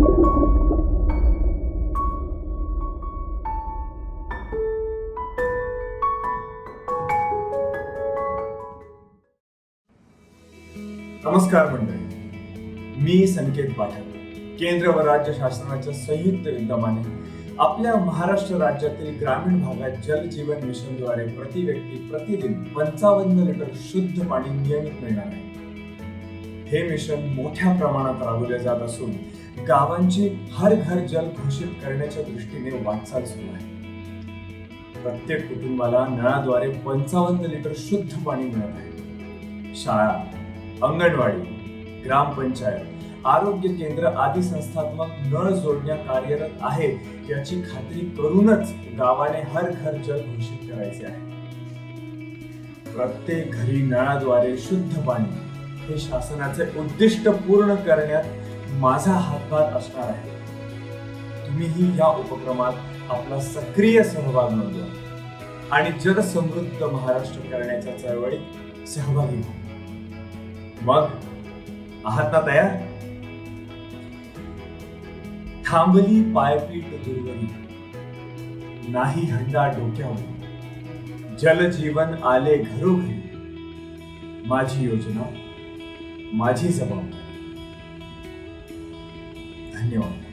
नमस्कार मंडळी. मी संकेत पाठक. केंद्र व राज्य शासनाच्या संयुक्त विद्यमाने आपल्या महाराष्ट्र राज्यातील ग्रामीण भागात जल जीवन मिशनद्वारे प्रति व्यक्ती प्रतिदिन पंचावन्न लिटर शुद्ध पाणी नियमित मिळणार आहे. हे मिशन मोठ्या प्रमाणात राबवले जात असून गावांची हर घर जल घोषित करण्याच्या दृष्टीने वाटचाल सुरू आहे. प्रत्येक कुटुंबाला नळाद्वारे पंचावन्न लिटर शुद्ध पाणी मिळत आहे. शाळा अंगणवाडी ग्रामपंचायत आरोग्य केंद्र आदी संस्थात्मक नळ जोडण्या कार्यरत आहे याची खात्री करूनच गावाने हर घर जल घोषित करायचे आहे. प्रत्येक घरी नळाद्वारे शुद्ध पाणी हे शासनाचे उद्दिष्ट पूर्ण करण्यात माझा हातभार असणार आहे. तुम्हीही या उपक्रमात आपला सक्रिय सहभाग नोंदवा आणि जगसमृद्ध महाराष्ट्र करण्याच्या चळवळीत सहभागी व्हा. मग आहात ना तयार? थांबली पायपीट दुर्गणी नाही हंडा डोक्यावर. जलजीवन आले घरोघरी. माझी योजना माझी जबाबदारी. धन्यवाद.